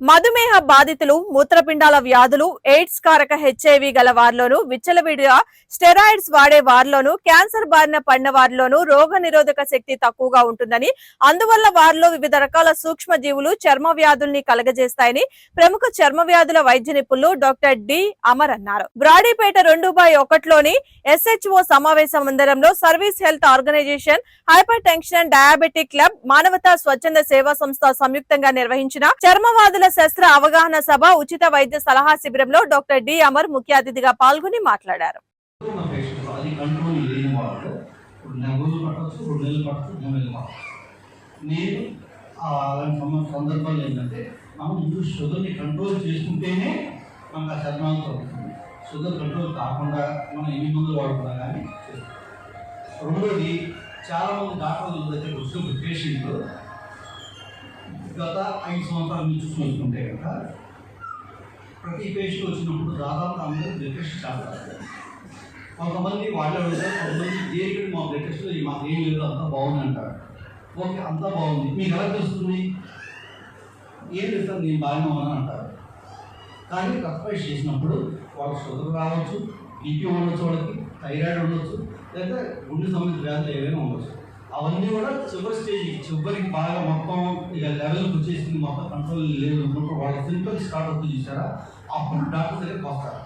మధుమేహ బాధితులు మూత్రపిండాల వ్యాధులు ఎయిడ్స్ కారక హెచ్ఐవి గల వారిలోను విచ్చలవిడిగా స్టెరాయిడ్స్ వాడే వారిలోను క్యాన్సర్ బారిన పడిన వారిలోను రోగ నిరోధక శక్తి తక్కువగా ఉంటుందని అందువల్ల వారిలో వివిధ రకాల సూక్ష్మ జీవులు చర్మ వ్యాధుల్ని కలగజేస్తాయని ప్రముఖ చర్మ వ్యాధుల వైద్య నిపుణులు డాక్టర్ డి. అమర్ అన్నారు. బ్రాడీపేట రెండు బై ఒకటిలోని ఎస్హెచ్ఓ సమావేశ మందిరంలో service health organization hypertension diabetic club మానవతా స్వచ్ఛంద సేవా సంస్థ సంయుక్తంగా నిర్వహించిన చర్మవాదుల శస్త్ర అవగాహన సభ ఉచిత వైద్య సలహా శిబిరంలో డాక్టర్ డి అమర్ ముఖ్య అతిథిగా పాల్గొని మాట్లాడారు. ఏంటంటే మనం ముందు షుగర్ని కంట్రోల్ చేసుకుంటేనే మనకు ఆ చర్మాలు తగ్గుతుంది షుగర్ కంట్రోల్ కాకుండా మనం ఎన్ని మందులు వాడుకున్నా కానీ రెండోది చాలామంది డాక్టర్ల దగ్గర వచ్చిన పేషెంట్లు గత ఐదు సంవత్సరాల నుంచి చూసుకుంటే కనుక ప్రతి పేషెంట్ వచ్చినప్పుడు దాదాపు అందరూ బ్లడ్ టెస్ట్ చేస్తారు. కొంతమంది వాళ్ళు అడుగుతారు కొంతమంది దేనికి మా బ్లడ్ టెస్ట్లో మాకు ఏం లేదు అంతా బాగుంది అంటారు. ఓకే అంతా బాగుంది. మీకు ఎలా తెలుస్తుంది? ఏం తెలుస్తుంది నేను బాగానే ఉన్నాను అంటారు. కానీ రక్త చేసినప్పుడు వాళ్ళు షుగర్ రావచ్చు బీపీ ఉండొచ్చు వాళ్ళకి థైరాయిడ్ ఉండొచ్చు లేదా గుండె సంబంధిత వ్యాధులు ఏవైనా ఉండొచ్చు. అవన్నీ కూడా చివరి స్టేజ్ చివరికి బాగా మొత్తం ఇక లెవెల్ వచ్చేసింది. మొత్తం కంట్రోల్ లేదు అన్నప్పుడు వాళ్ళ సింటమ్స్ స్టార్ట్ అవుతుంది చూసారా? అప్పుడు డాక్టర్ దగ్గరికి వస్తారు.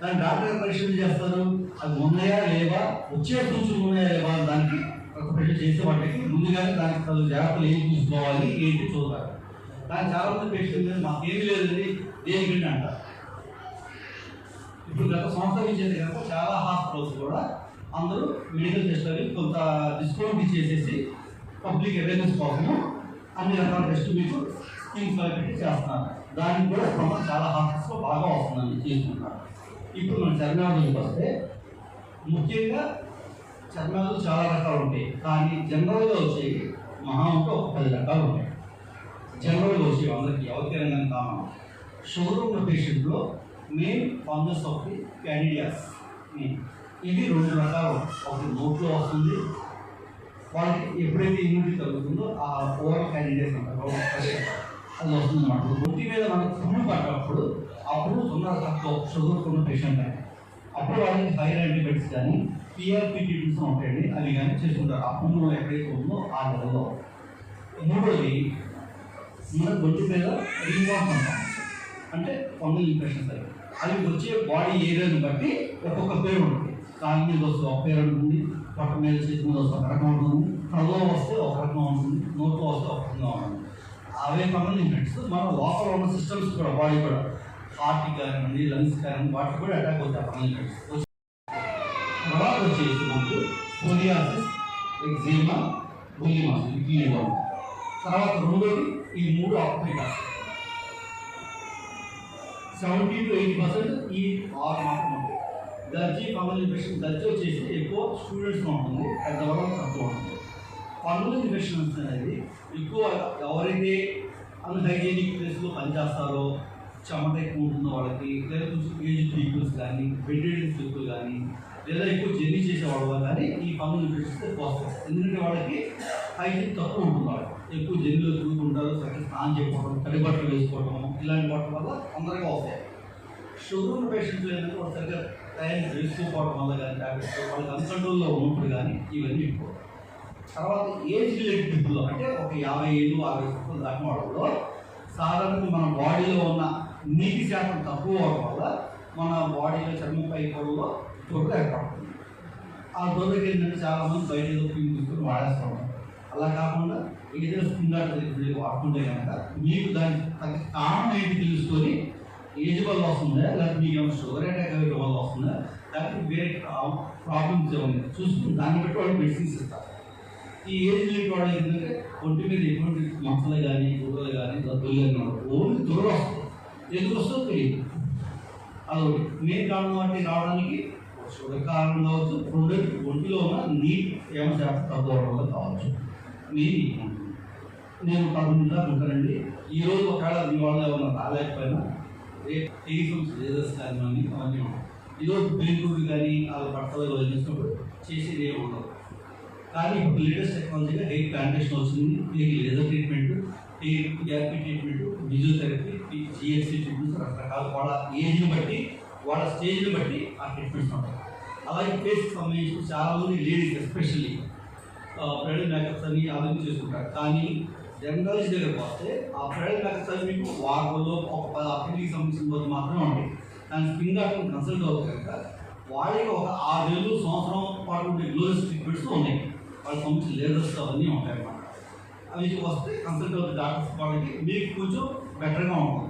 దాని డాక్టర్ పరీక్షలు చేస్తారు. అది ఉన్నాయా లేవా? వచ్చే సూచనలు ఉన్నాయా లేవా దానికి ఒక పరీక్ష చేసే వాటికి ముందుగానే దానికి తగు జాగ్రత్తలు ఏం చూసుకోవాలి ఏంటి చూస్తారు దాని చాలా మంది పేషెంట్ మాకేమీ లేదండి దేనికంటే అంటారు? ఇప్పుడు గత సంవత్సరం ఇచ్చేది కనుక చాలా హాస్పిటల్స్ కూడా అందరూ మెడికల్ టెస్ట్ అవి కొంత డిస్కౌంట్ ఇచ్చేసేసి పబ్లిక్ అవేర్నెస్ కోసము అన్ని రకాల టెస్ట్ మీకు స్కీమ్స్ పెట్టి చేస్తున్నారు. దానికి కూడా ప్రమాదం చాలా హాస్పిటల్స్లో బాగా వస్తుందని చేసుకుంటున్నారు ఇప్పుడు మన చర్మాదులకు వస్తే ముఖ్యంగా చర్మాలు చాలా రకాలు ఉంటాయి. కానీ జనరల్గా వచ్చేవి మహా ఉంటే ఒక పది రకాలు ఉంటాయి. జనరల్గా వచ్చేవి అందరికీ అవతీరంగా కానీ కామన్? షుగర్ ఉన్న పేషెంట్లో main fungus of the candidiasis ఇది రెండు రకాలు ఒకటి నోట్లో వస్తుంది. వాళ్ళకి ఎప్పుడైతే ఇమ్యూనిటీ తగ్గుతుందో ఆ ఓవర్ క్యాండిడేట్ అంటారు. అది వస్తుంది అనమాట నొప్పి మీద మనకు పుండు పడ్డప్పుడు అప్పుడు పుండు తొందర తక్కువ షుగర్ ఉన్న పేషెంట్ అని అప్పుడు వాళ్ళకి ఫైర్ యాంటీబయాటిక్స్ కానీ పిఆర్పి ట్రీట్మెంట్స్ ఉంటాయండి. అవి కానీ చేసుకుంటారు ఆ పుండు ఎక్కడైతే ఉందో ఆ లెవెల్లో మూడోది మన గొంతు మీద రింగ్ అంటే. ఫంగల్ ఇన్ఫెక్షన్స్ అవి అవి వచ్చే బాడీ ఏరియాని బట్టి ఒక్కొక్క పేరు ఉంటుంది. కాలు మీద వస్తే ఒక పేరు ఉంటుంది పక్క మీద చేతి మీద వస్తే ఒక రకం ఉంటుంది కళ్ళలో వస్తే ఒక రకం ఉంటుంది నోట్లో వస్తే ఒక రకంగా ఉంటుంది. అవే ఫంగల్ ఇన్ఫెక్షన్స్ మన లోపల ఉన్న సిస్టమ్స్ కూడా బాడీ కూడా హార్ట్ కానివ్వండి లంగ్స్ కానివ్వండి వాటికి కూడా అటాక్ అవుతాయి ఫంగల్ ఇన్ఫెక్షన్స్ తర్వాత వచ్చేసి మనకు సోరియాసిస్ ఎగ్జీమా బులిమాస్ ఇవి తర్వాత రెండోది ఈ మూడు operate seventy to eighty percent ఈ ఆరు మాత్రం ఉంటాయి. దర్జీ ఫంగల్ ఇన్ఫెక్షన్ దర్జీ వచ్చేసి ఎక్కువ స్టూడెంట్స్లో ఉంటుంది పెద్దవాళ్ళు తక్కువ ఉంటుంది. ఫంగల్ ఇన్ఫెక్షన్ అనేది ఎక్కువ ఎవరైతే అన్హైజీనిక్ ప్లేస్లో పనిచేస్తారో చెమట ఎక్కువ ఉంటుందో వాళ్ళకి లేదా కొంచెం ఏజ్ పీపుల్స్ కానీ వెజిటేరియన్స్ పీపుల్ కానీ లేదా ఎక్కువ జర్నీ చేసేవాళ్ళు కానీ ఈ పనులు ఇన్ఫెక్షన్స్ ఎక్కువ వస్తాయి ఎందుకంటే వాళ్ళకి హైజీన్ తక్కువ ఉంటుంది వాళ్ళకి. ఎక్కువ జర్నీలో తిరుగుతుంటారు సరిగ్గా స్నానం చేయకపోవడం తడి బట్టలు వేసుకోవడం ఇలాంటి వాటి వల్ల తొందరగా వస్తాయి షుగర్ ఉన్న పేషెంట్లు ఏంటంటే వాళ్ళు సరిగ్గా టైం వేసుకోకపోవడం వల్ల కానీ ట్యాబ్లెట్స్ వాళ్ళకి అన్కంట్రోల్లో ఉన్నప్పుడు కానీ ఇవన్నీ ఎక్కువ తర్వాత ఏజ్ రిలేటెడ్ పీపుల్లో అంటే ఒక యాభై ఏళ్ళు అరవై సంవత్సరాలు దాకా వాళ్ళలో సాధారణంగా మన బాడీలో ఉన్న నీటి శాతం తక్కువ అవడం వల్ల మన బాడీలో చర్మంపై పొడవులో దొరక ఏర్పడుతుంది ఆ దొడ్డుకి ఏంటంటే చాలామంది బయట ఏదో క్రీమ్ తీసుకుని వాడేస్తూ ఉంటారు. అలా కాకుండా ఏదైనా స్కిన్ డాక్టర్ దగ్గరికి వాడుకుంటే కనుక మీకు దానికి తగ్గ కారణం ఏంటి తెలుసుకొని ఏజ్ వల్ల వస్తుందా లేకపోతే మీకు ఏమైనా షుగర్ అటాక్ అయ్యే వల్ల వస్తుందా లేకపోతే వేరే ప్రాబ్లమ్స్ ఏమైనా చూసుకుని దాన్ని బట్టి వాళ్ళు మెడిసిన్స్ ఇస్తారు ఈ ఏజ్ లిమిట్ వాళ్ళు ఏంటంటే ఒంటి మీద ఎటువంటి మచ్చలు కానీ గుర్రలు కానీ దద్దులు కానీ ఉండవు. ఓన్లీ దురద వస్తుంది ఎందుకు వస్తుందో తెలియదు. అదొకటి. మెయిన్ కారణం వాటి రావడానికి షుగర్ కారణం కావచ్చు. ప్రొడక్ట్ ఒంటిలో ఉన్న నీట్ ఏమైనా శాతం తక్కువ వల్ల కావచ్చు. మెయిన్ నేను పదమూడు దాకా ఉంటానండి ఈరోజు ఒకవేళ మీ వాళ్ళు ఏమైనా రాలేకపోయినా టెలిఫోన్స్ లేదర్స్ కానీ అవన్నీ ఉంటాయి ఈరోజు బెంగళూరు కానీ వాళ్ళ బట్టలు వదిలించినప్పుడు చేసేది ఏమి ఉండదు. కానీ ఇప్పుడు లేటెస్ట్ టెక్నాలజీగా హెయిర్ ప్లాంటేషన్ వచ్చింది. దీనికి laser treatment TRP treatment physiotherapy GSC treatments రకరకాల వాళ్ళ ఏజ్ని బట్టి వాళ్ళ స్టేజ్ని బట్టి ఆ ట్రీట్మెంట్స్ ఉంటాయి. అలాగే ఫేస్కి సంబంధించి చాలా మంది లేడీస్ ఎస్పెషల్లీ బ్రైడల్ మేకప్స్ అని అవన్నీ చేసుకుంటారు కానీ జనరల్స్ దగ్గరకు ఆ ఫ్రైడ్ ఎక్సర్సైజ్ మీకు వారంలో ఒక పది అప్పటికి సంబంధించిన రోజు మాత్రమే ఉంటుంది కానీ స్కిన్ డాక్టర్ కన్సల్ట్ అవుతుంది కనుక వాళ్ళకి ఒక ఆరు నెలలు సంవత్సరం పాటు ఉండే గ్లోరస్ ట్రీట్మెంట్స్ ఉన్నాయి. వాళ్ళకి సంబంధించిన లేజర్స్ అవన్నీ ఉంటాయి అన్నమాట అవి వస్తే కన్సల్ట్ అవుతుంది డాక్టర్స్ వాళ్ళకి మీకు కొంచెం బెటర్గా ఉంటుంది.